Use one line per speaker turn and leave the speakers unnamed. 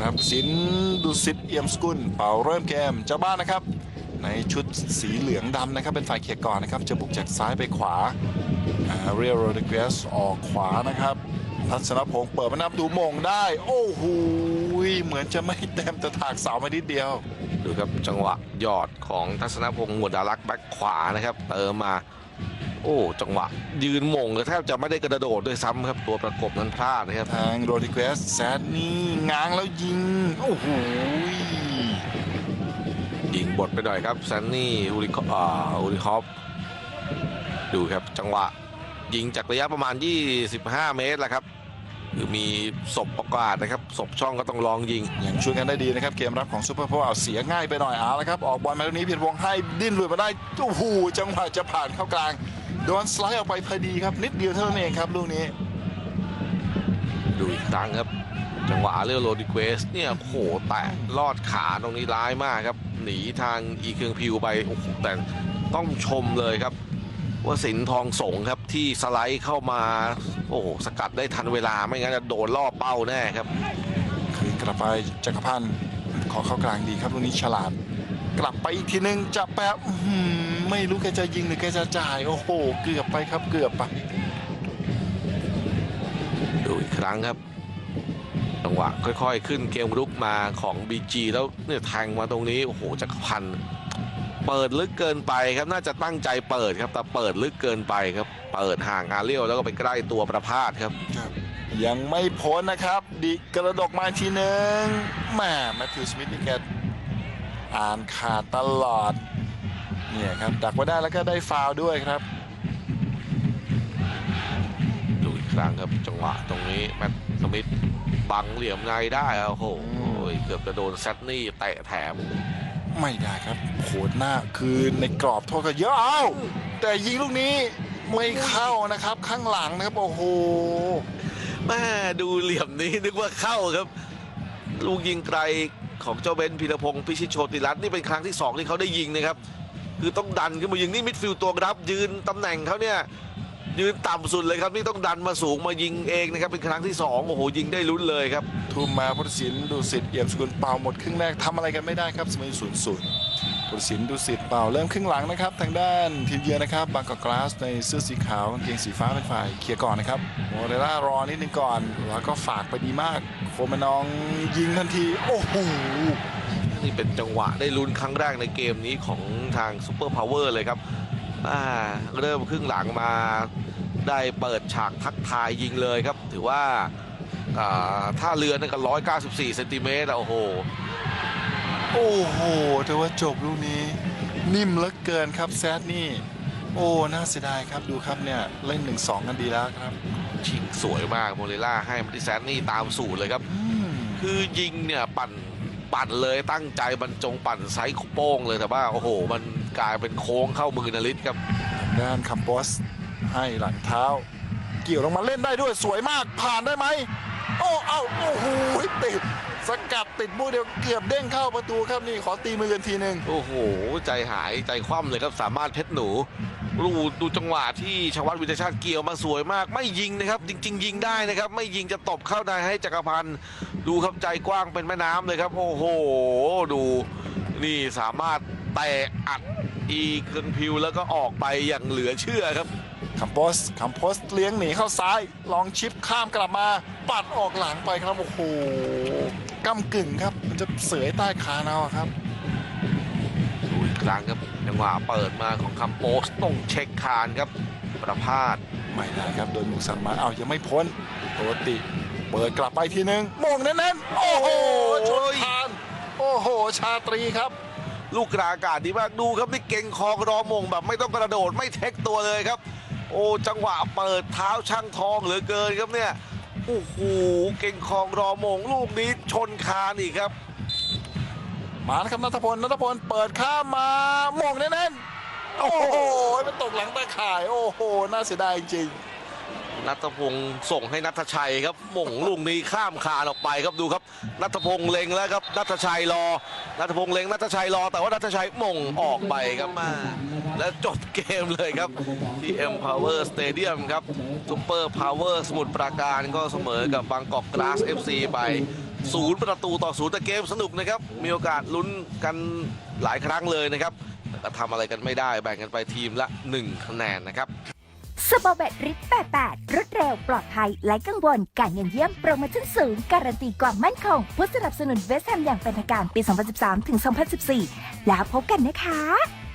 ครับสินดุสิตเอี่ยมสกุล เป่าเริ่มเกมเจ้าบ้านนะครับ ในชุดสีเหลืองดำนะครับ เป็นฝ่ายเขียก่อนนะครับ จะบุกจากซ้ายไปขวาเรียโรดิเกสออกขวานะครับทัศนพงศ์เปิดมานับดูมงได้ โอ้โหเหมือนจะไม่เต็มแต่ถากเสามานิดเดียว
ดูครับจังหวะยอดของทัศนพงศ์หมวดารักแบ็คขวานะครับ เติมมา โอ้จังหวะ ยืนมงแทบจะไม่ได้กระโดดด้วยซ้ำครับตัวประกบนั้นพลาดนะครับ
ทางโรดิเกสแซดนี่ง้างแล้วยิงโอ้โห
ยิงบทไปหน่อยครับแซนนี่อูริคอ่าอูริคอฟดูครับจังหวะยิงจากระยะประมาณ 25 เมตรแหละครับ คือมีศพประกาศนะครับศพช่องก็ต้องลองยิง
ยังช่วยกันได้ดีนะครับ เกมรับของซูเปอร์โพเอาเสียง่ายไปหน่อยเอาละครับ ออกบอลมาตรงนี้เพียรพงให้ดิ้นหลุดมาได้โอ้โหจังหวะจะผ่านเข้ากลาง โดนสไลด์ออกไปพอดีครับ นิดเดียวเท่านั้นเองครับลูกนี้
ดูอีกครั้งครับ จังหวะเรียลโรดิเกสเนี่ยโอ้โหแตะลอดขาตรงนี้ร้ายมากครับ หนีทางอีเคืองพิวไปโอ้โหแต่ต้องชมเลยครับ ว่าสินทองสงครับที่สไลด์เข้ามา โอ้โหสกัดได้ทันเวลาไม่งั้นจะโดนล่อเป้าแน่ครับ
คืนกลับไปจักรพันธ์ขอเข้ากลางดีครับลูกนี้ฉลาด กลับไปอีกทีนึงจะแปะอื้อหือไม่รู้แกจะยิงหรือแกจะจ่าย โอ้โห เกือบไปครับเกือบไป
ดูอีกครั้งครับจังหวะค่อย ๆ ขึ้นเกมรุกมาของ BG แล้วเนี่ยแทงมาตรงนี้ โอ้โหจักรพันธ์ เปิดลึกเกินไปครับน่าจะตั้งใจเปิดครับแต่เปิดลึกเกินไปครับเปิดห่างอาเรียวแล้วก็ไปใกล้ตัวประพาสครับ
ยังไม่พ้นนะครับ ดิกระดกมาทีนึงแหม่แมทธิวสมิธนี่แกอ่านขาดตลอดเนี่ยครับดักไว้ได้แล้วก็ได้ฟาวล์ด้วยครับ
ดูอีกครั้งครับจังหวะตรงนี้แมตต์สมิธบังเหลี่ยมในได้โอ้โหเกือบจะโดนแซตนี่เตะแถม
ไม่ได้ครับโหดหน้าคือในกรอบโทษก็เยอะเอาแต่ยิงลูกนี้ไม่เข้านะครับ ข้างหลังนะครับโอ้โห
แม่ดูเหลี่ยมนี้นึกว่าเข้าครับ ลูกยิงไกลของเจ้าเบนพีรพงศ์พิชิตโชติรัตน์นี่เป็นครั้งที่สองที่เขาได้ยิงนะครับ คือต้องดันขึ้นมายิงนี่มิดฟิลด์ตัวรับยืนตำแหน่งเขาเนี่ย ยืนต่ำสุดเลยครับนี่ต้องดันมาสูงมายิงเองนะครับเป็นครั้งที่สองโอ้โห ยิงได้ลุ้นเลยครับ
ทุ่มมาพุทธศิลป์ดูสิทธิ์เอี่ยมสกุลเป่าหมดครึ่งแรกทำอะไรกันไม่ได้ครับสมัยศูนย์ศูนย์พุทธศิลป์ดูสิทธิ์เป่าเริ่มครึ่งหลังนะครับ ทางด้านทีมเยือนนะครับบางกอกกลาสในเสื้อสีขาวกางเกงสีฟ้าเป็นฝ่ายเคลียร์ก่อนนะครับโมเรล่ารอนิดนึงก่อนแล้วก็ฝากไปดีมากโฟมานองยิงทันทีโอ้โห
นี่เป็นจังหวะได้ลุ้นครั้งแรกในเกมนี้ของทางซูเปอร์พาวเวอร์เลยครับอ่า เริ่มครึ่งหลังมาได้เปิดฉากทักทายยิงเลยครับ ถือว่าอ่าท่าเรือนั่นก็194เซนติเมตรอะโอ้โห
โอ้โหแต่ว่าจบลูกนี้ นิ่มเหลือเกินครับแซดนี่ โอ้ น่าเสียดายครับดูครับเนี่ย เล่นหนึ่งสองกันดีแล้วครับ
ชิงสวยมากโมเรล่าให้มาที่แซนนี่ตามสูตรเลยครับ
อืม
คือยิงเนี่ยปั่น ปั่นเลยตั้งใจบรรจงปั่นไซส์โป้งเลยแต่ว่าโอ้โห มันกลายเป็นโค้งเข้ามือนลิศครับ
ด้านคัมโปสให้หลังเท้า เกี่ยวลงมาเล่นได้ด้วยสวยมากผ่านได้ไหมโอ้เอาโอ้โหติดสกัดติดบูเดียวเกือบเด้งเข้าประตูครับนี่ขอตีมือกันทีหนึ่ง
โอ้โห ใจหายใจคว่ำเลยครับสามารถเพชรหนูดูดูจังหวะที่ชวัตวิทยาชาติเกี่ยวมาสวยมาก ไม่ยิงนะครับ จริง ๆ ยิงได้นะครับ ไม่ยิงจะตบเข้าในให้จักรพันธ์ ดูครับใจกว้างเป็นแม่น้ำเลยครับ โอ้โห ดูนี่สามารถแตะอัดอีเครื่องพิวแล้วก็ออกไปอย่างเหลือเชื่อครับ
คัมโปสคัมโปสเลี้ยงหนีเข้าซ้าย ลองชิปข้ามกลับมาปัดออกหลังไปครับ โอ้โหก้ากึ่งครับ มันจะเสยใต้คานเอาอะครับ
ดูอีกครั้งครับจังหวะเปิดมาของคัมโปสต้องเช็คคานครับ ประพาส
ไม่ได้ครับ โดนมุกสันมาเอายังไม่พ้นโตติ เปิดกลับไปทีหนึ่งโมงแน่นๆโอ้โหชนคานโอ้โห ชาตรีครับ
ลูกกระอากาศดีมากดูครับนี่เก่งคองรอมงแบบไม่ต้องกระโดดไม่เทคตัวเลยครับ โอ้จังหวะเปิดเท้าช่างทองเหลือเกินครับเนี่ยโอ้โหเก่งคองรอมงลูกนี้ชนคานอีกครับ
มาแล้วครับนัทพลนัทพลเปิดข้ามมาโมงแน่นๆโอ้โหมันตกหลังตาข่าย โอ้โห น่าเสียดายจริง
นัทพงศ์ส่งให้นัทชัยครับมงลูกนี้ข้ามคานออกไปครับดูครับนัทพงศ์เล็งแล้วครับนัทชัยรอนัทพงศ์เล็งนัทชัยรอ แต่ว่านัทชัยมงออกไปครับมา และจบเกมเลยครับที่ M Power Stadium ครับ Super Power สมุทรปราการก็เสมอกับบางกอกกราส FC ไปศูนย์ประตูต่อศูนย์แต่เกมสนุกนะครับ มีโอกาสลุ้นกันหลายครั้งเลยนะครับแต่ทำอะไรกันไม่ได้แบ่งกันไปทีมละ 1 คะแนนนะครับ
สบอแบตริด88รวดเร็วปลอดภัยไร้กังวล การเงินเยี่ยมโปรโมชั่นสูง การันตีความมั่นคง ผู้สนับสนุนเวสต์แฮมอย่างเป็นทางการปี 2013 ถึง 2014 แล้วพบกันนะคะ